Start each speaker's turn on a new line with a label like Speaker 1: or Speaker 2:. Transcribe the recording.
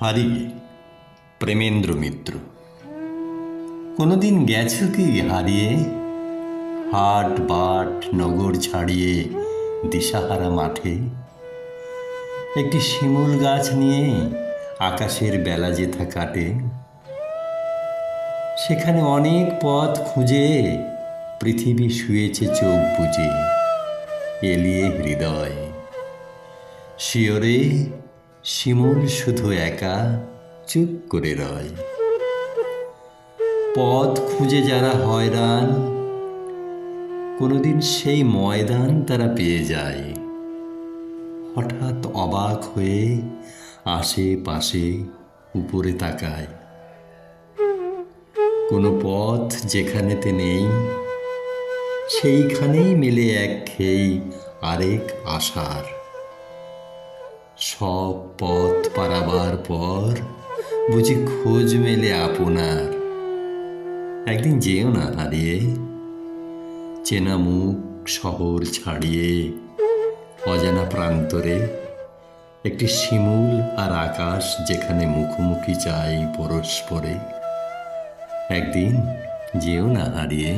Speaker 1: হারিয়ে প্রেমেন্দ্র মিত্র। কোনোদিন গেছো কি হারিয়ে? হাট বাট নগর ছাড়িয়ে দিশাহারা মাঠে। একটি শিমুল গাছ নিয়ে আকাশের বেলা যেথা কাটে। সেখানে অনেক পথ খুঁজে পৃথিবী শুয়েছে চোখ বুজে। এলিয়ে হৃদয়। শিওরে শিমুল শুধু একা চুপ করে রয়। পথ খুঁজে যারা হয়রান, কোনোদিন সেই ময়দান তারা পেয়ে যায়। হঠাৎ অবাক হয়ে আশেপাশে উপরে তাকায়। কোনো পথ যেখানেতে নেই, সেইখানেই মেলে এক খেই আরেক আশার। সব পথ পারাবার পর বুঝি খোঁজ মেলে আপনার। একদিন যেও না হারিয়ে, চেনা মুখ শহর ছাড়িয়ে, অজানা প্রান্তরে একটি শিমুল আর আকাশ যেখানে মুখোমুখি চাই পরস্পরে। একদিন যেও না হারিয়ে